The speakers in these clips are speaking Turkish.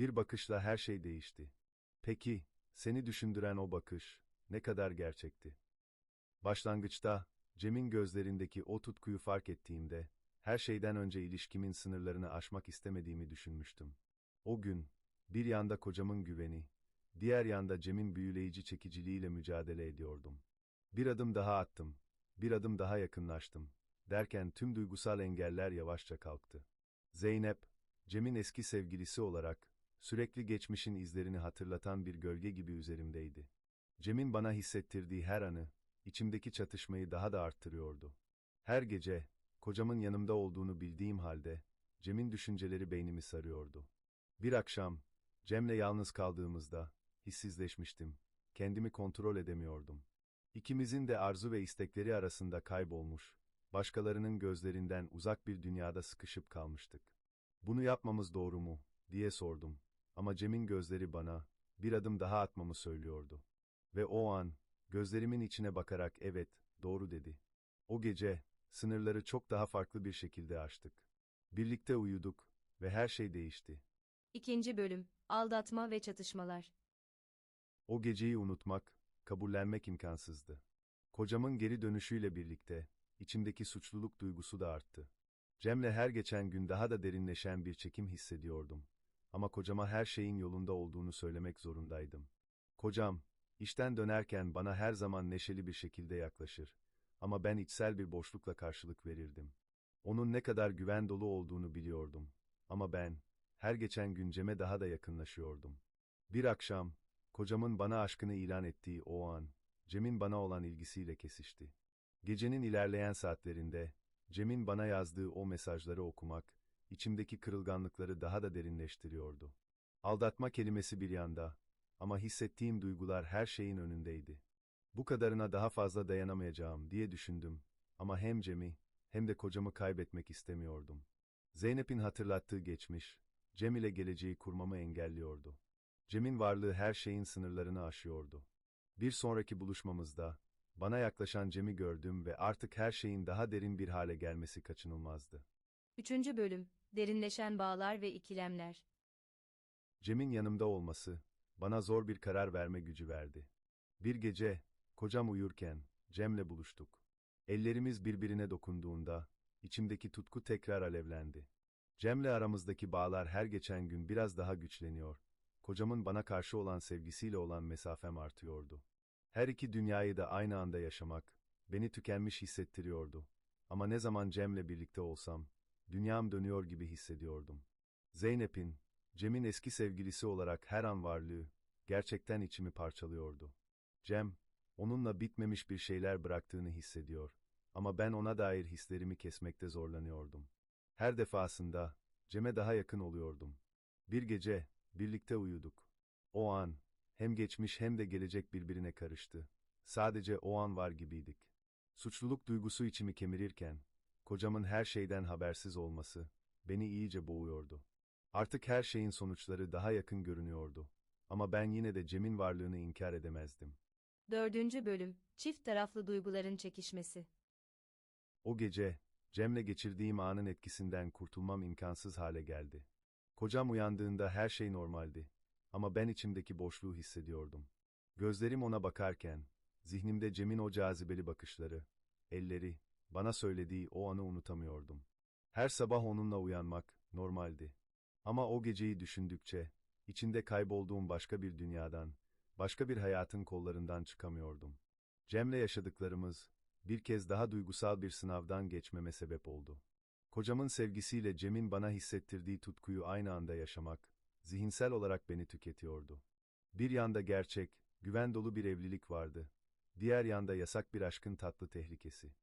Bir bakışla her şey değişti. Peki, seni düşündüren o bakış, ne kadar gerçekti? Başlangıçta, Cem'in gözlerindeki o tutkuyu fark ettiğimde, her şeyden önce ilişkimin sınırlarını aşmak istemediğimi düşünmüştüm. O gün, bir yanda kocamın güveni, diğer yanda Cem'in büyüleyici çekiciliğiyle mücadele ediyordum. Bir adım daha attım, bir adım daha yakınlaştım, derken tüm duygusal engeller yavaşça kalktı. Zeynep, Cem'in eski sevgilisi olarak, sürekli geçmişin izlerini hatırlatan bir gölge gibi üzerimdeydi. Cem'in bana hissettirdiği her anı, içimdeki çatışmayı daha da arttırıyordu. Her gece, kocamın yanımda olduğunu bildiğim halde, Cem'in düşünceleri beynimi sarıyordu. Bir akşam, Cem'le yalnız kaldığımızda, hissizleşmiştim. Kendimi kontrol edemiyordum. İkimizin de arzu ve istekleri arasında kaybolmuş, başkalarının gözlerinden uzak bir dünyada sıkışıp kalmıştık. Bunu yapmamız doğru mu, diye sordum. Ama Cem'in gözleri bana, bir adım daha atmamı söylüyordu. Ve o an, gözlerimin içine bakarak evet, doğru dedi. O gece, sınırları çok daha farklı bir şekilde aştık. Birlikte uyuduk ve her şey değişti. İkinci bölüm, aldatma ve çatışmalar. O geceyi unutmak, kabullenmek imkansızdı. Kocamın geri dönüşüyle birlikte, içimdeki suçluluk duygusu da arttı. Cem'le her geçen gün daha da derinleşen bir çekim hissediyordum. Ama kocama her şeyin yolunda olduğunu söylemek zorundaydım. Kocam, işten dönerken bana her zaman neşeli bir şekilde yaklaşır. Ama ben içsel bir boşlukla karşılık verirdim. Onun ne kadar güven dolu olduğunu biliyordum. Ama ben, her geçen gün Cem'e daha da yakınlaşıyordum. Bir akşam, kocamın bana aşkını ilan ettiği o an, Cem'in bana olan ilgisiyle kesişti. Gecenin ilerleyen saatlerinde, Cem'in bana yazdığı o mesajları okumak, içimdeki kırılganlıkları daha da derinleştiriyordu. Aldatma kelimesi bir yanda, ama hissettiğim duygular her şeyin önündeydi. Bu kadarına daha fazla dayanamayacağım diye düşündüm, ama hem Cem'i, hem de kocamı kaybetmek istemiyordum. Zeynep'in hatırlattığı geçmiş, Cem ile geleceği kurmamı engelliyordu. Cem'in varlığı her şeyin sınırlarını aşıyordu. Bir sonraki buluşmamızda, bana yaklaşan Cem'i gördüm ve artık her şeyin daha derin bir hale gelmesi kaçınılmazdı. Üçüncü bölüm, derinleşen bağlar ve ikilemler. Cem'in yanımda olması, bana zor bir karar verme gücü verdi. Bir gece, kocam uyurken, Cem'le buluştuk. Ellerimiz birbirine dokunduğunda, içimdeki tutku tekrar alevlendi. Cem'le aramızdaki bağlar her geçen gün biraz daha güçleniyor. Kocamın bana karşı olan sevgisiyle olan mesafem artıyordu. Her iki dünyayı da aynı anda yaşamak, beni tükenmiş hissettiriyordu. Ama ne zaman Cem'le birlikte olsam, dünyam dönüyor gibi hissediyordum. Zeynep'in, Cem'in eski sevgilisi olarak her an varlığı, gerçekten içimi parçalıyordu. Cem, onunla bitmemiş bir şeyler bıraktığını hissediyor. Ama ben ona dair hislerimi kesmekte zorlanıyordum. Her defasında, Cem'e daha yakın oluyordum. Bir gece, birlikte uyuduk. O an, hem geçmiş hem de gelecek birbirine karıştı. Sadece o an var gibiydik. Suçluluk duygusu içimi kemirirken, kocamın her şeyden habersiz olması, beni iyice boğuyordu. Artık her şeyin sonuçları daha yakın görünüyordu. Ama ben yine de Cem'in varlığını inkar edemezdim. Dördüncü bölüm, çift taraflı duyguların çekişmesi. O gece, Cem'le geçirdiğim anın etkisinden kurtulmam imkansız hale geldi. Kocam uyandığında her şey normaldi. Ama ben içimdeki boşluğu hissediyordum. Gözlerim ona bakarken, zihnimde Cem'in o cazibeli bakışları, elleri, bana söylediği o anı unutamıyordum. Her sabah onunla uyanmak, normaldi. Ama o geceyi düşündükçe, içinde kaybolduğum başka bir dünyadan, başka bir hayatın kollarından çıkamıyordum. Cem'le yaşadıklarımız, bir kez daha duygusal bir sınavdan geçmeme sebep oldu. Kocamın sevgisiyle Cem'in bana hissettirdiği tutkuyu aynı anda yaşamak, zihinsel olarak beni tüketiyordu. Bir yanda gerçek, güven dolu bir evlilik vardı. Diğer yanda yasak bir aşkın tatlı tehlikesi.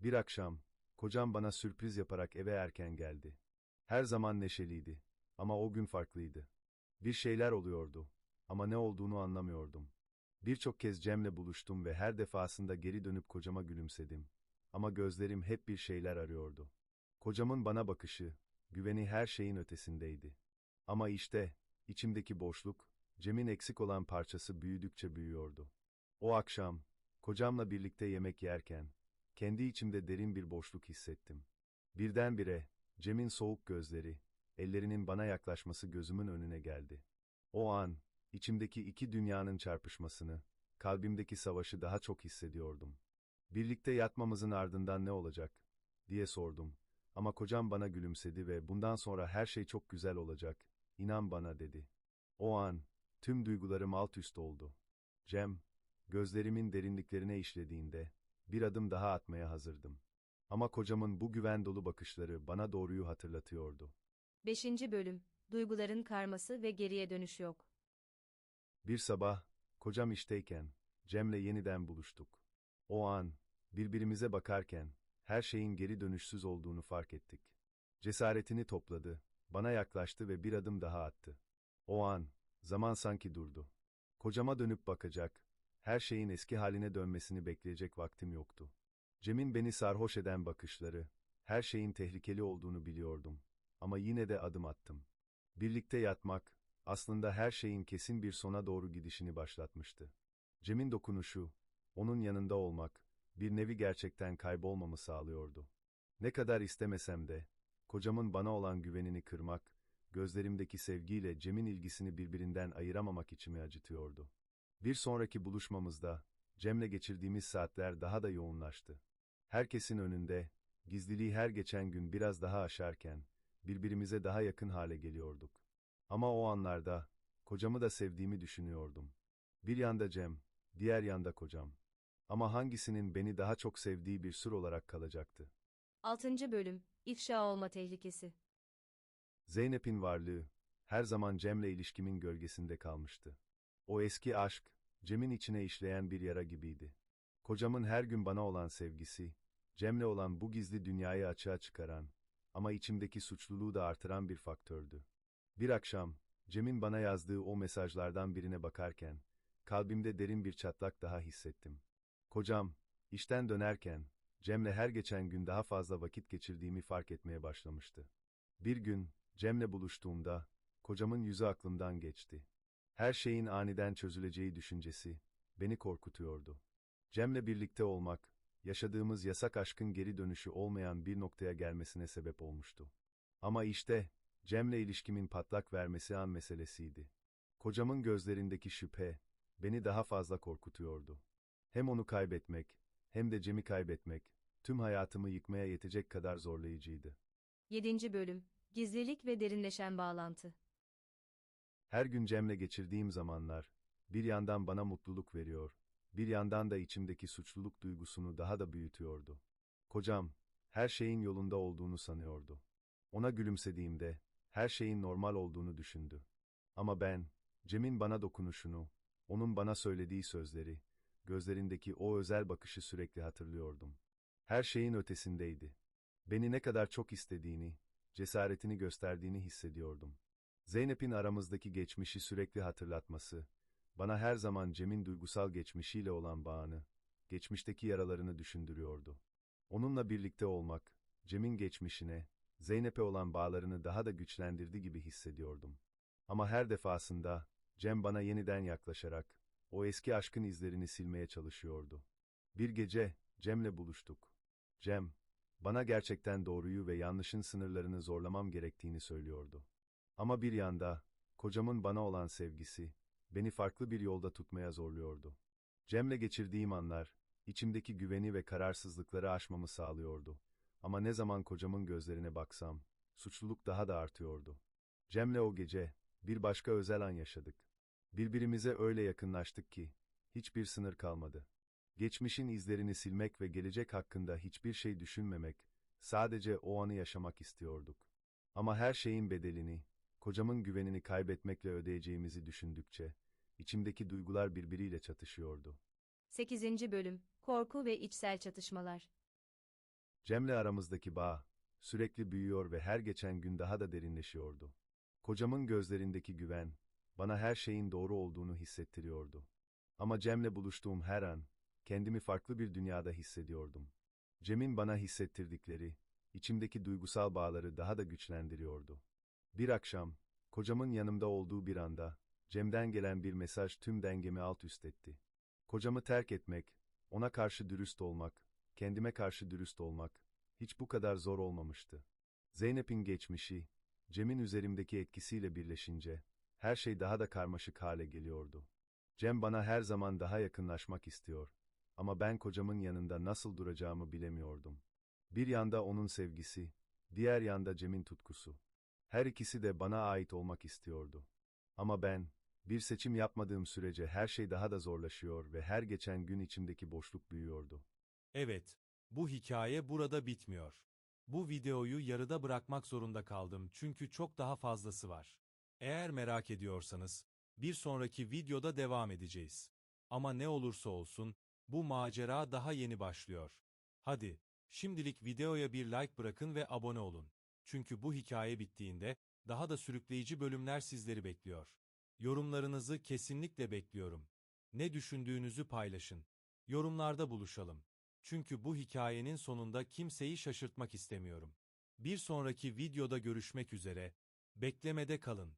Bir akşam, kocam bana sürpriz yaparak eve erken geldi. Her zaman neşeliydi. Ama o gün farklıydı. Bir şeyler oluyordu. Ama ne olduğunu anlamıyordum. Birçok kez Cem'le buluştum ve her defasında geri dönüp kocama gülümsedim. Ama gözlerim hep bir şeyler arıyordu. Kocamın bana bakışı, güveni her şeyin ötesindeydi. Ama işte, içimdeki boşluk, Cem'in eksik olan parçası büyüdükçe büyüyordu. O akşam, kocamla birlikte yemek yerken, kendi içimde derin bir boşluk hissettim. Birdenbire, Cem'in soğuk gözleri, ellerinin bana yaklaşması gözümün önüne geldi. O an, içimdeki iki dünyanın çarpışmasını, kalbimdeki savaşı daha çok hissediyordum. Birlikte yatmamızın ardından ne olacak, diye sordum. Ama kocam bana gülümsedi ve bundan sonra her şey çok güzel olacak, inan bana dedi. O an, tüm duygularım alt üst oldu. Cem, gözlerimin derinliklerine işlediğinde, bir adım daha atmaya hazırdım. Ama kocamın bu güven dolu bakışları bana doğruyu hatırlatıyordu. 5. Bölüm Duyguların karması ve geriye dönüş yok. Bir sabah, kocam işteyken, Cem'le yeniden buluştuk. O an, birbirimize bakarken, her şeyin geri dönüşsüz olduğunu fark ettik. Cesaretini topladı, bana yaklaştı ve bir adım daha attı. O an, zaman sanki durdu. Kocama dönüp bakacak, her şeyin eski haline dönmesini bekleyecek vaktim yoktu. Cem'in beni sarhoş eden bakışları, her şeyin tehlikeli olduğunu biliyordum. Ama yine de adım attım. Birlikte yatmak, aslında her şeyin kesin bir sona doğru gidişini başlatmıştı. Cem'in dokunuşu, onun yanında olmak, bir nevi gerçekten kaybolmamı sağlıyordu. Ne kadar istemesem de, kocamın bana olan güvenini kırmak, gözlerimdeki sevgiyle Cem'in ilgisini birbirinden ayıramamak içimi acıtıyordu. Bir sonraki buluşmamızda, Cem'le geçirdiğimiz saatler daha da yoğunlaştı. Herkesin önünde, gizliliği her geçen gün biraz daha aşarken, birbirimize daha yakın hale geliyorduk. Ama o anlarda, kocamı da sevdiğimi düşünüyordum. Bir yanda Cem, diğer yanda kocam. Ama hangisinin beni daha çok sevdiği bir sır olarak kalacaktı. 6. Bölüm İfşa olma tehlikesi. Zeynep'in varlığı, her zaman Cem'le ilişkimin gölgesinde kalmıştı. O eski aşk, Cem'in içine işleyen bir yara gibiydi. Kocamın her gün bana olan sevgisi, Cem'le olan bu gizli dünyayı açığa çıkaran, ama içimdeki suçluluğu da artıran bir faktördü. Bir akşam, Cem'in bana yazdığı o mesajlardan birine bakarken, kalbimde derin bir çatlak daha hissettim. Kocam, işten dönerken, Cem'le her geçen gün daha fazla vakit geçirdiğimi fark etmeye başlamıştı. Bir gün, Cem'le buluştuğumda, kocamın yüzü aklımdan geçti. Her şeyin aniden çözüleceği düşüncesi, beni korkutuyordu. Cem'le birlikte olmak, yaşadığımız yasak aşkın geri dönüşü olmayan bir noktaya gelmesine sebep olmuştu. Ama işte, Cem'le ilişkimin patlak vermesi an meselesiydi. Kocamın gözlerindeki şüphe, beni daha fazla korkutuyordu. Hem onu kaybetmek, hem de Cem'i kaybetmek, tüm hayatımı yıkmaya yetecek kadar zorlayıcıydı. 7. Bölüm Gizlilik ve derinleşen bağlantı. Her gün Cem'le geçirdiğim zamanlar, bir yandan bana mutluluk veriyor, bir yandan da içimdeki suçluluk duygusunu daha da büyütüyordu. Kocam, her şeyin yolunda olduğunu sanıyordu. Ona gülümsediğimde, her şeyin normal olduğunu düşündü. Ama ben, Cem'in bana dokunuşunu, onun bana söylediği sözleri, gözlerindeki o özel bakışı sürekli hatırlıyordum. Her şeyin ötesindeydi. Beni ne kadar çok istediğini, cesaretini gösterdiğini hissediyordum. Zeynep'in aramızdaki geçmişi sürekli hatırlatması, bana her zaman Cem'in duygusal geçmişiyle olan bağını, geçmişteki yaralarını düşündürüyordu. Onunla birlikte olmak, Cem'in geçmişine, Zeynep'e olan bağlarını daha da güçlendirdi gibi hissediyordum. Ama her defasında, Cem bana yeniden yaklaşarak, o eski aşkın izlerini silmeye çalışıyordu. Bir gece, Cem'le buluştuk. Cem, bana gerçekten doğruyu ve yanlışın sınırlarını zorlamam gerektiğini söylüyordu. Ama bir yanda, kocamın bana olan sevgisi, beni farklı bir yolda tutmaya zorluyordu. Cem'le geçirdiğim anlar, içimdeki güveni ve kararsızlıkları aşmamı sağlıyordu. Ama ne zaman kocamın gözlerine baksam, suçluluk daha da artıyordu. Cem'le o gece, bir başka özel an yaşadık. Birbirimize öyle yakınlaştık ki, hiçbir sınır kalmadı. Geçmişin izlerini silmek ve gelecek hakkında hiçbir şey düşünmemek, sadece o anı yaşamak istiyorduk. Ama her şeyin bedelini, kocamın güvenini kaybetmekle ödeyeceğimizi düşündükçe, içimdeki duygular birbiriyle çatışıyordu. 8. Bölüm Korku ve içsel çatışmalar. Cem'le aramızdaki bağ, sürekli büyüyor ve her geçen gün daha da derinleşiyordu. Kocamın gözlerindeki güven, bana her şeyin doğru olduğunu hissettiriyordu. Ama Cem'le buluştuğum her an, kendimi farklı bir dünyada hissediyordum. Cem'in bana hissettirdikleri, içimdeki duygusal bağları daha da güçlendiriyordu. Bir akşam, kocamın yanımda olduğu bir anda, Cem'den gelen bir mesaj tüm dengemi alt üst etti. Kocamı terk etmek, ona karşı dürüst olmak, kendime karşı dürüst olmak, hiç bu kadar zor olmamıştı. Zeynep'in geçmişi, Cem'in üzerimdeki etkisiyle birleşince, her şey daha da karmaşık hale geliyordu. Cem bana her zaman daha yakınlaşmak istiyor. Ama ben kocamın yanında nasıl duracağımı bilemiyordum. Bir yanda onun sevgisi, diğer yanda Cem'in tutkusu. Her ikisi de bana ait olmak istiyordu. Ama ben, bir seçim yapmadığım sürece her şey daha da zorlaşıyor ve her geçen gün içimdeki boşluk büyüyordu. Evet, bu hikaye burada bitmiyor. Bu videoyu yarıda bırakmak zorunda kaldım çünkü çok daha fazlası var. Eğer merak ediyorsanız, bir sonraki videoda devam edeceğiz. Ama ne olursa olsun, bu macera daha yeni başlıyor. Hadi, şimdilik videoya bir like bırakın ve abone olun. Çünkü bu hikaye bittiğinde, daha da sürükleyici bölümler sizleri bekliyor. Yorumlarınızı kesinlikle bekliyorum. Ne düşündüğünüzü paylaşın. Yorumlarda buluşalım. Çünkü bu hikayenin sonunda kimseyi şaşırtmak istemiyorum. Bir sonraki videoda görüşmek üzere. Beklemede kalın.